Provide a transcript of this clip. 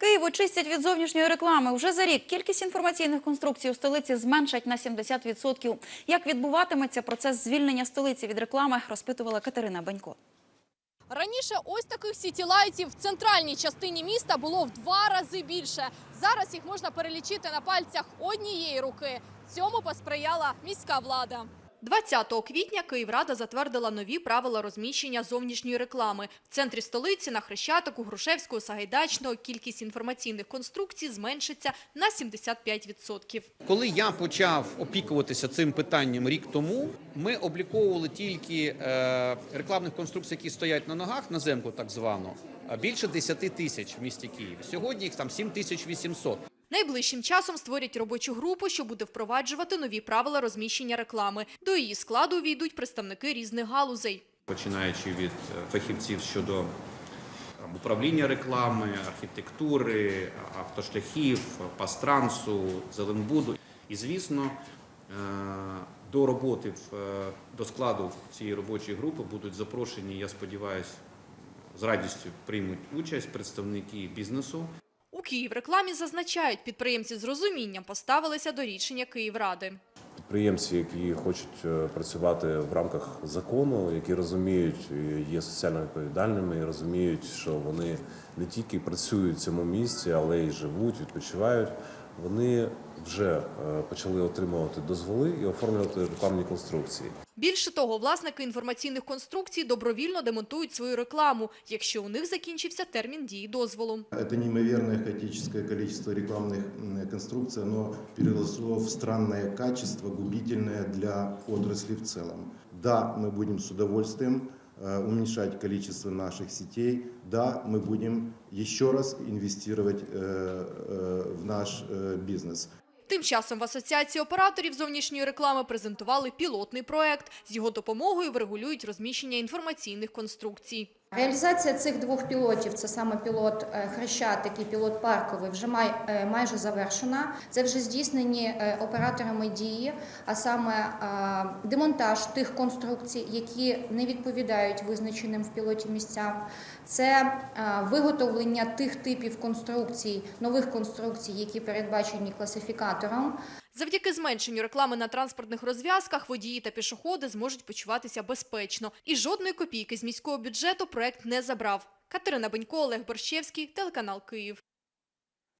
Київ очистять від зовнішньої реклами. Вже за рік кількість інформаційних конструкцій у столиці зменшать на 70%. Як відбуватиметься процес звільнення столиці від реклами, розпитувала Катерина Банько. Раніше ось таких сітілайтів в центральній частині міста було в два рази більше. Зараз їх можна перелічити на пальцях однієї руки. Цьому посприяла міська влада. 20 квітня Київрада затвердила нові правила розміщення зовнішньої реклами. В центрі столиці на Хрещатику, Грушевського, Сагайдачного кількість інформаційних конструкцій зменшиться на 75%. Коли я почав опікуватися цим питанням рік тому, ми обліковували тільки е, рекламних конструкцій, які стоять на ногах, на землю так звану, а більше 10 тисяч в місті Києві. Сьогодні їх там 7800. Найближчим часом створять робочу групу, що буде впроваджувати нові правила розміщення реклами. До її складу увійдуть представники різних галузей. Починаючи від е, фахівців щодо управління реклами, архітектури, автошляхів, пастрансу, зеленбуду. І, звісно, е, до роботи е, до складу цієї робочої групи будуть запрошені, я сподіваюся, з радістю приймуть участь представники бізнесу. У Київрекламі зазначають, підприємці з розумінням поставилися до рішення Київради. Підприємці, які хочуть е, працювати в рамках закону, які розуміють, е, є соціально відповідальними і розуміють, що вони не тільки працюють в цьому місці, але й живуть, відпочивають Вони вже е, почали отримувати дозволи і оформлювати рекламні конструкції. Більше того, власники інформаційних конструкцій добровільно демонтують свою рекламу, якщо у них закінчився термін дії дозволу. Это неимоверное хаотическое количество рекламных м, конструкций, оно переросло в странное качество, губительное для отрасли в целом. Да, мы будем с удовольствием э, уменьшать количество наших сетей. Да, мы будем еще раз инвестировать э, э, в наш э, бизнес. Тим часом в Асоціації операторів зовнішньої реклами презентували пілотний проект. З його допомогою врегулюють розміщення інформаційних конструкцій. Реалізація цих двох пілотів, це саме пілот е, Хрещатик і пілот Парковий, вже май, е, майже завершена. Це вже здійснені е, операторами дії, а саме демонтаж тих конструкцій, які не відповідають визначеним в пілоті місцям. Це виготовлення тих типів конструкцій, нових конструкцій, які передбачені класифікатором. Завдяки зменшенню реклами на транспортних розв'язках водії та пішоходи зможуть почуватися безпечно. І жодної копійки з міського бюджету проект не забрав. Катерина Бенько, Олег Борщевський, телеканал Київ.